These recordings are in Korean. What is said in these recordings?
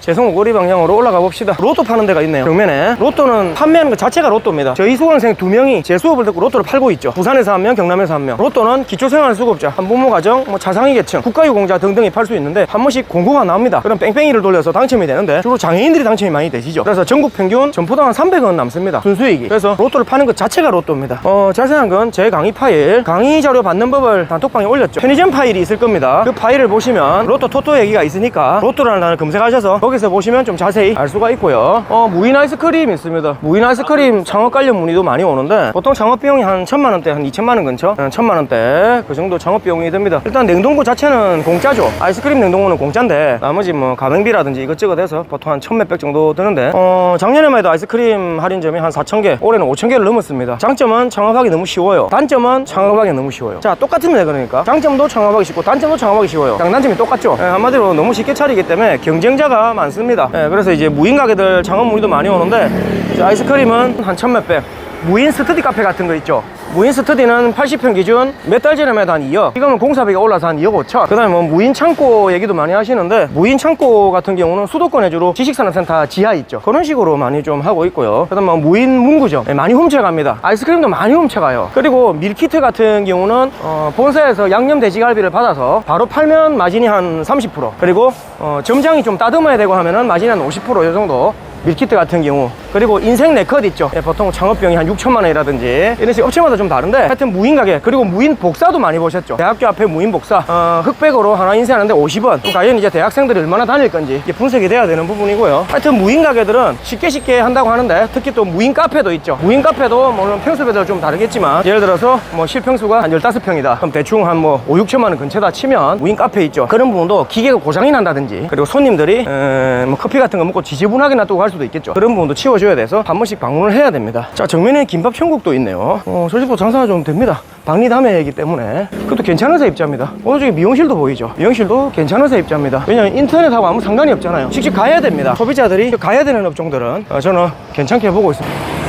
재성 오거리 방향으로 올라가 봅시다. 로또 파는 데가 있네요. 정면에. 로또는 판매하는 것 자체가 로또입니다. 저희 수강생 두 명이 제 수업을 듣고 로또를 팔고 있죠. 부산에서 한 명, 경남에서 한 명. 로또는 기초생활수급자, 한부모 가정, 뭐 자상위 계층, 국가유공자 등등이 팔 수 있는데 한 번씩 공고가 나옵니다. 그럼 뺑뺑이를 돌려서 당첨이 되는데 주로 장애인들이 당첨이 많이 되시죠. 그래서 전국 평균 점포당 한 300원 남습니다. 순수익이. 그래서 로또를 파는 것 자체가 로또입니다. 어, 자세한 건 제 강의 파일, 강의 자료 받는 법을 단톡방에 올렸죠. 편의점 파일이 있을 겁니다. 그 파일을 보시면 로또 토토 얘기가 있으니까 로또라는 단어를 검색하셔서 거기서 보시면 좀 자세히 알 수가 있고요. 어, 무인 아이스크림 있습니다. 무인 아이스크림 창업 관련 문의도 많이 오는데 보통 창업 비용이 한 천만 원대, 한 2천만 원 근처, 한 천만 원대 그 정도 창업 비용이 듭니다. 일단 냉동고 자체는 공짜죠. 아이스크림 냉동고는 공짜인데 나머지 뭐 가맹비라든지 이것저것 해서 보통 한 천 몇백 정도 드는데 어, 작년에만 해도 아이스크림 할인점이 한 4천 개, 올해는 5천 개를 넘었습니다. 장점은 창업하기 너무 쉬워요. 단점은 창업하기 너무 쉬워요. 자, 똑같습니다. 그러니까 장점도 창업하기 쉽고 단점도 창업하기 쉬워요. 장단점이 똑같죠. 예, 한마디로 너무 쉽게 차리기 때문에 경쟁자가 많습니다. 예, 그래서 이제 무인 가게들 창업 문의도 많이 오는데 아이스크림은 한 천몇백. 무인 스터디 카페 같은 거 있죠. 무인 스터디는 80평 기준 몇 달 전에만 해도 한 2억. 이거는 공사비가 올라서 한 2억 5천. 그 다음에 뭐 무인 창고 얘기도 많이 하시는데 무인 창고 같은 경우는 수도권에 주로 지식산업센터 지하 있죠. 그런 식으로 많이 좀 하고 있고요. 그 다음에 뭐 무인 문구점 예, 많이 훔쳐갑니다. 아이스크림도 많이 훔쳐가요. 그리고 밀키트 같은 경우는 어, 본사에서 양념 돼지갈비를 받아서 바로 팔면 마진이 한 30% 그리고 어, 점장이 좀 따듬어야 되고 하면은 마진이 한 50%이 정도 밀키트 같은 경우 그리고 인생 네컷 있죠. 예, 보통 창업비용이 한 6천만 원이라든지 이런 식으로 업체마다 좀 다른데 하여튼 무인 가게 그리고 무인 복사도 많이 보셨죠. 대학교 앞에 무인 복사 어, 흑백으로 하나 인쇄하는데 50원. 그럼 과연 이제 대학생들이 얼마나 다닐 건지 이게 분석이 돼야 되는 부분이고요. 하여튼 무인 가게들은 쉽게 쉽게 한다고 하는데 특히 또 무인 카페도 있죠. 무인 카페도 물론 평수별로 좀 다르겠지만 예를 들어서 뭐 실평수가 한 15평이다. 그럼 대충 한 뭐 5, 6천만 원 근처다 치면 무인 카페 있죠. 그런 부분도 기계가 고장이 난다든지 그리고 손님들이 에, 뭐 커피 같은 거 먹고 지저분하게 놔두고 갈 수도 있겠죠. 그런 부분도 치워 줘야 돼서 한 번씩 방문을 해야 됩니다. 자 정면에 김밥 천국도 있네요. 어, 솔직히 장사가 좀 됩니다. 박리담회이기 때문에. 그것도 괜찮아서 입자입니다. 오른쪽에 미용실도 보이죠? 미용실도 괜찮아서 입자입니다. 왜냐면 인터넷하고 아무 상관이 없잖아요. 직접 가야 됩니다. 소비자들이 가야 되는 업종들은 어, 저는 괜찮게 보고 있습니다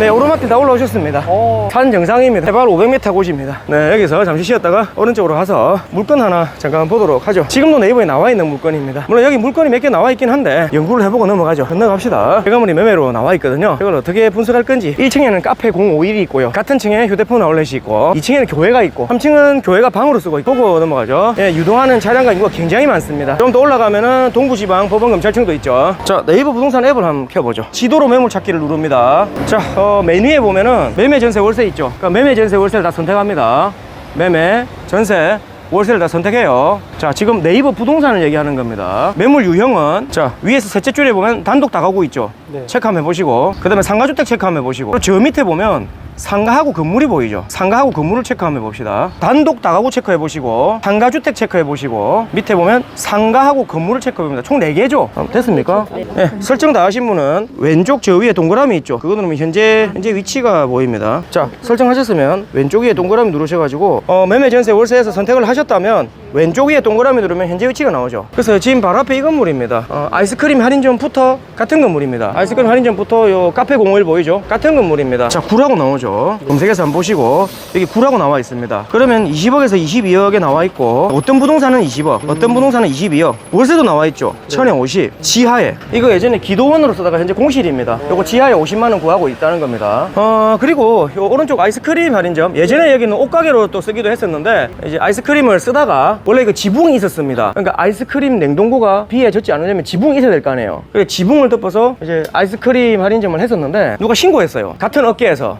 네, 오르막길 다 올라오셨습니다. 산 정상입니다. 해발 500m 곳입니다. 네, 여기서 잠시 쉬었다가 오른쪽으로 가서 물건 하나 잠깐 보도록 하죠. 지금도 네이버에 나와 있는 물건입니다. 물론 여기 물건이 몇 개 나와 있긴 한데 연구를 해보고 넘어가죠. 건너갑시다. 배가물이 매매로 나와 있거든요. 이걸 어떻게 분석할 건지 1층에는 카페 051이 있고요. 같은 층에 휴대폰 아울렛이 있고 2층에는 교회가 있고 3층은 교회가 방으로 쓰고 있고 보고 넘어가죠. 예, 유동하는 차량과 인구가 굉장히 많습니다. 좀 더 올라가면은 동부지방 법원검찰청도 있죠. 자, 네이버 부동산 앱을 한번 켜보죠. 지도로 매물 찾기를 누릅니다. 자, 어, 메뉴에 보면은 매매 전세 월세 있죠. 그러니까 매매 전세 월세를 다 선택합니다. 매매 전세 월세를 다 선택해요. 자, 지금 네이버 부동산을 얘기하는 겁니다. 매물 유형은 자, 위에서 셋째 줄에 보면 단독 다가구 있죠. 체크 한번 해보시고 그 다음에 상가주택 체크 한번 해보시고 저 밑에 보면 상가하고 건물이 보이죠. 상가하고 건물을 체크 한번 해봅시다. 단독 다가구 체크해 보시고 상가주택 체크해 보시고 밑에 보면 상가하고 건물을 체크해 봅니다. 총 4개죠. 됐습니까? 네. 설정 다 하신 분은 왼쪽 저 위에 동그라미 있죠. 그거 누르면 현재 현재 위치가 보입니다. 자, 설정하셨으면 왼쪽 위에 동그라미 누르셔가지고 어, 매매 전세 월세에서 선택을 하셨다면 왼쪽 위에 동그라미 누르면 현재 위치가 나오죠. 그래서 지금 바로 앞에 이 건물입니다. 어, 아이스크림 할인점부터 같은 건물입니다. 아이스크림 할인점부터 요 카페 01 보이죠? 같은 건물입니다. 자, 구라고 나오죠. 검색해서 한번 보시고 여기 구라고 나와 있습니다. 그러면 20억에서 22억에 나와 있고 어떤 부동산은 20억, 어떤 부동산은 22억. 월세도 나와 있죠. 천에 50. 지하에. 이거 예전에 기도원으로 쓰다가 현재 공실입니다. 요거 지하에 50만 원 구하고 있다는 겁니다. 어, 그리고 요 오른쪽 아이스크림 할인점. 예전에 여기는 옷가게로 또 쓰기도 했었는데 이제 아이스크림을 쓰다가 원래 그 지붕이 있었습니다. 그러니까 아이스크림 냉동고가 비에 젖지 않으려면 지붕이 있어야 될 거 아니에요. 그래서 지붕을 덮어서 이제 아이스크림 할인점을 했었는데 누가 신고했어요. 같은 업계에서.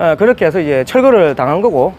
예, 그렇게 해서 이제 철거를 당한 거고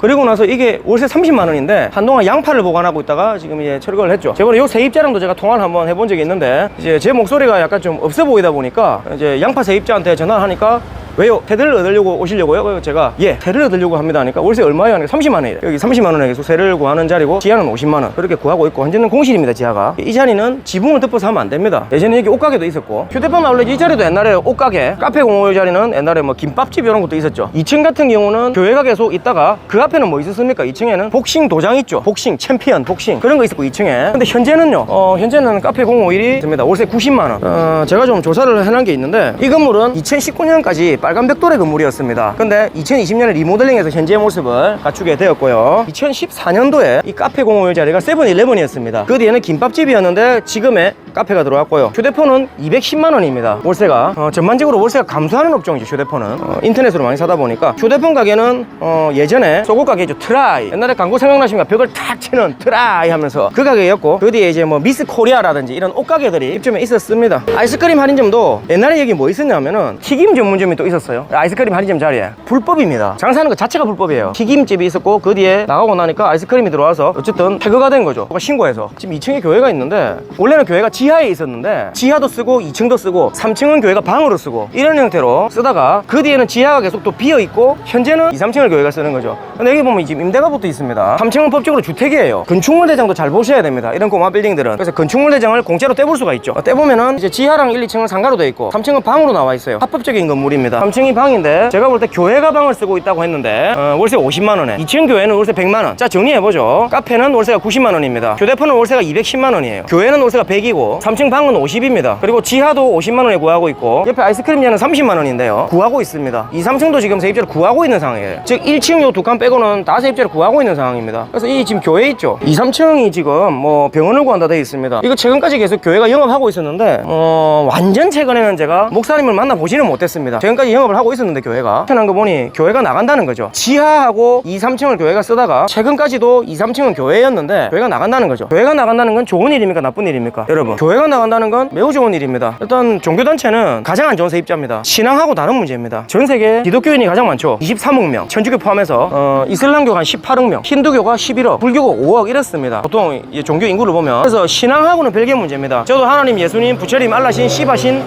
그리고 나서 이게 월세 30만 원인데 한동안 양파를 보관하고 있다가 지금 이제 철거를 했죠. 저번에 요 세입자랑도 제가 통화를 한번 해본 적이 있는데 이제 제 목소리가 약간 좀 없어 보이다 보니까 이제 양파 세입자한테 전화를 하니까 왜요? 세를 얻으려고 오시려고요? 제가 예, 세를 얻으려고 합니다. 하니까 월세 얼마예요? 하니까 30만 원이에요. 여기 30만 원에 계속 세를 구하는 자리고 지하는 50만 원 그렇게 구하고 있고 현재는 공실입니다. 지하가 이 자리는 지붕을 덮어서 하면 안 됩니다. 예전에 여기 옷가게도 있었고 휴대폰 아울렛 이 자리도 옛날에 옷가게 카페 공호 자리는 옛날에 뭐 김밥집 이런 것도 있었죠. 2층 같은 경우는 교회가 계속 있다가 그 앞에는 뭐 있었습니까? 2층에는 복싱 도장 있죠. 복싱 챔피언 복싱 그런 거 있었고 2층에 근데 현재는요. 어, 현재는 카페 051이 있습니다. 월세 90만 원. 어, 제가 좀 조사를 해놓은 게 있는데 이 건물은 2019년까지 빨간 벽돌의 건물이었습니다. 근데 2020년에 리모델링해서 현재의 모습을 갖추게 되었고요. 2014년도에 이 카페 공홀 자리가 세븐일레븐이었습니다. 그 뒤에는 김밥집이었는데 지금의 카페가 들어왔고요. 휴대폰은 210만 원입니다. 월세가 어, 전반적으로 월세가 감소하는 업종이죠. 휴대폰은 어, 인터넷으로 많이 사다 보니까 휴대폰 가게는 어, 예전에 소고 가게죠. 트라이 옛날에 광고 생각나십니까? 벽을 탁 치는 트라이 하면서 그 가게였고 그 뒤에 이제 뭐 미스 코리아라든지 이런 옷 가게들이 입점에 있었습니다. 아이스크림 할인점도 옛날에 여기 뭐 있었냐면은 튀김 전문점이 또 있었어요. 아이스크림 할인점 자리에 불법입니다. 장사하는 것 자체가 불법이에요. 튀김집이 있었고 그 뒤에 나가고 나니까 아이스크림이 들어와서 어쨌든 폐거가 된 거죠. 신고해서 지금 2층에 교회가 있는데 원래는 교회가 지하에 있었는데 지하도 쓰고 2층도 쓰고 3층은 교회가 방으로 쓰고 이런 형태로 쓰다가 그 뒤에는 지하가 계속 또 비어 있고 현재는 2, 3층을 교회가 쓰는 거죠. 근데 여기 보면 지금 임대가 붙어 있습니다. 3층은 법적으로 주택이에요. 건축물 대장도 잘 보셔야 됩니다. 이런 고마 빌딩들은 그래서 건축물 대장을 공짜로 떼볼 수가 있죠. 떼보면은 이제 지하랑 1, 2층은 상가로 돼 있고 3층은 방으로 나와 있어요. 합법적인 건물입니다. 3층이 방인데 제가 볼 때 교회 가 방을 쓰고 있다고 했는데 어, 월세 50만 원에 2층 교회는 월세 100만 원. 자 정리해 보죠. 카페는 월세가 90만 원입니다. 휴대폰은 월세가 210만 원이에요. 교회는 월세가 100이고 3층 방은 50입니다. 그리고 지하도 50만 원에 구하고 있고 옆에 아이스크림屋는 30만 원인데요. 구하고 있습니다. 2, 3층도 지금 세입자를 구하고 있는 상황이에요. 즉 1층 요 두 칸 빼고는 다 세입자를 구하고 있는 상황입니다. 그래서 이 지금 교회 있죠. 2, 3층이 지금 뭐 병원을 구한다 돼 있습니다. 이거 최근까지 계속 교회가 영업하고 있었는데 어 완전 최근에는 제가 목사님을 만나 보지는 못했습니다. 최근까지 영업을 하고 있었는데 교회가 편한 거 보니 교회가 나간다는 거죠. 지하하고 2, 3층을 교회가 쓰다가 최근까지도 2, 3층은 교회였는데 교회가 나간다는 거죠. 교회가 나간다는 건 좋은 일입니까 나쁜 일입니까? 여러분 교회가 나간다는 건 매우 좋은 일입니다. 일단 종교단체는 가장 안 좋은 세입자입니다. 신앙하고 다른 문제입니다. 전 세계 기독교인이 가장 많죠. 23억 명, 천주교 포함해서 어, 이슬람교가 한 18억 명, 힌두교가 11억, 불교가 5억 이렇습니다. 보통 이 종교 인구를 보면 그래서 신앙하고는 별개 문제입니다. 저도 하나님, 예수님, 부처님, 알라신, 시바신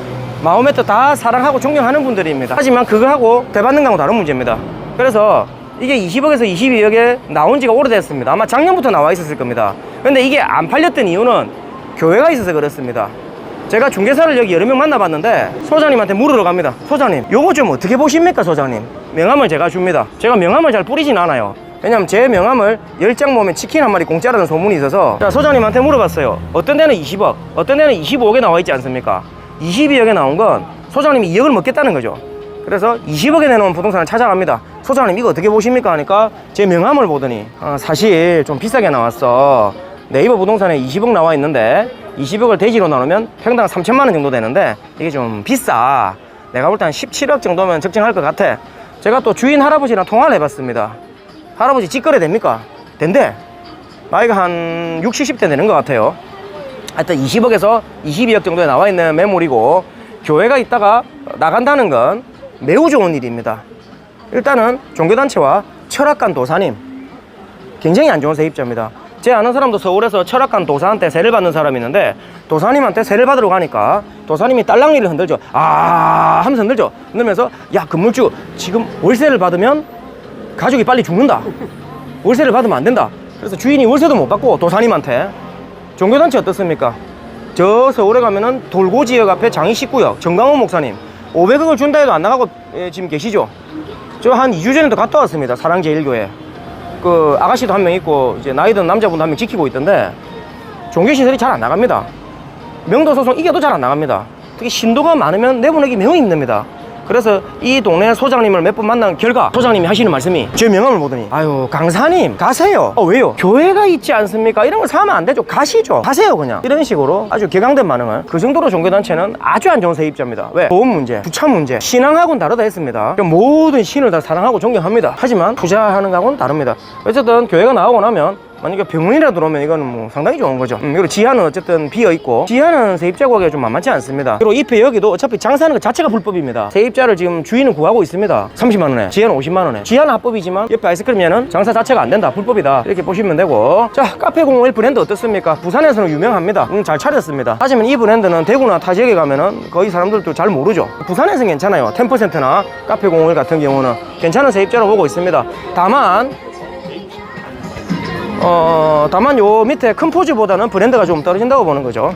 마호메트 다 사랑하고 존경하는 분들입니다. 하지만 그거하고 대받는 거하고 다른 문제입니다. 그래서 이게 20억에서 22억에 나온 지가 오래됐습니다. 아마 작년부터 나와 있었을 겁니다. 근데 이게 안 팔렸던 이유는 교회가 있어서 그렇습니다. 제가 중개사를 여기 여러 명 만나봤는데 소장님한테 물으러 갑니다. 소장님, 요거 좀 어떻게 보십니까, 소장님? 명함을 제가 줍니다. 제가 명함을 잘 뿌리진 않아요. 왜냐면 제 명함을 10장 모으면 치킨 한 마리 공짜라는 소문이 있어서 자, 소장님한테 물어봤어요. 어떤 데는 20억, 어떤 데는 25억에 나와 있지 않습니까? 22억에 나온 건 소장님이 2억을 먹겠다는 거죠. 그래서 20억에 내놓은 부동산을 찾아갑니다. 소장님 이거 어떻게 보십니까? 하니까 제 명함을 보더니 어, 사실 좀 비싸게 나왔어. 네이버 부동산에 20억 나와 있는데 20억을 대지로 나누면 평당 3천만 원 정도 되는데 이게 좀 비싸. 내가 볼 때 한 17억 정도면 적정할 것 같아. 제가 또 주인 할아버지랑 통화를 해봤습니다. 할아버지 직거래 됩니까? 된대. 나이가 한 60, 70대 되는 것 같아요. 하여튼 20억에서 22억 정도에 나와 있는 매물이고 교회가 있다가 나간다는 건 매우 좋은 일입니다. 일단은 종교단체와 철학관 도사님 굉장히 안 좋은 세입자입니다. 제 아는 사람도 서울에서 철학관 도사한테 세를 받는 사람이 있는데 도사님한테 세를 받으러 가니까 도사님이 딸랑이를 흔들죠. 아 하면서 흔들죠. 흔들면서 야 건물주 지금 월세를 받으면 가족이 빨리 죽는다. 월세를 받으면 안 된다. 그래서 주인이 월세도 못 받고 도사님한테 종교단체 어떻습니까? 저 서울에 가면은 돌고 지역 앞에 장이 19역 정강훈 목사님 500억을 준다 해도 안 나가고 예, 지금 계시죠? 저 한 2주 전에도 갔다 왔습니다. 사랑제일교회. 그 아가씨도 한 명 있고 이제 나이 든 남자분도 한 명 지키고 있던데 종교시설이 잘 안 나갑니다. 명도 소송 이겨도 잘 안 나갑니다. 특히 신도가 많으면 내보내기 매우 힘듭니다. 그래서 이 동네 소장님을 몇 번 만난 결과 소장님이 하시는 말씀이 제 명함을 보더니 아유 강사님 가세요. 어 왜요? 교회가 있지 않습니까? 이런 걸 사면 안 되죠. 가시죠. 가세요 그냥. 이런 식으로 아주 개강된 반응을 그 정도로 종교단체는 아주 안 좋은 세입자입니다. 왜? 보험 문제 부참 문제 신앙하고는 다르다 했습니다. 그러니까 모든 신을 다 사랑하고 존경합니다. 하지만 투자하는 거하고는 다릅니다. 어쨌든 교회가 나오고 나면 만약에 병원이라 들어오면 이거는 뭐 상당히 좋은 거죠. 음, 그리고 지하는 어쨌든 비어 있고 지하는 세입자 구하기가 좀 만만치 않습니다. 그리고 잎에 여기도 어차피 장사하는 것 자체가 불법입니다. 세입자를 지금 주인은 구하고 있습니다. 30만 원에 지하는 50만 원에 지하는 합법이지만 옆에 아이스크림에는 장사 자체가 안 된다. 불법이다. 이렇게 보시면 되고 자 카페 001 브랜드 어떻습니까? 부산에서는 유명합니다. 음, 잘 차렸습니다. 하지만 이 브랜드는 대구나 타 지역에 가면은 거의 사람들도 잘 모르죠. 부산에서는 괜찮아요. 10%나 카페 01 같은 경우는 괜찮은 세입자로 보고 있습니다. 다만 어, 다만 요 밑에 큰 포즈보다는 브랜드가 좀 떨어진다고 보는 거죠.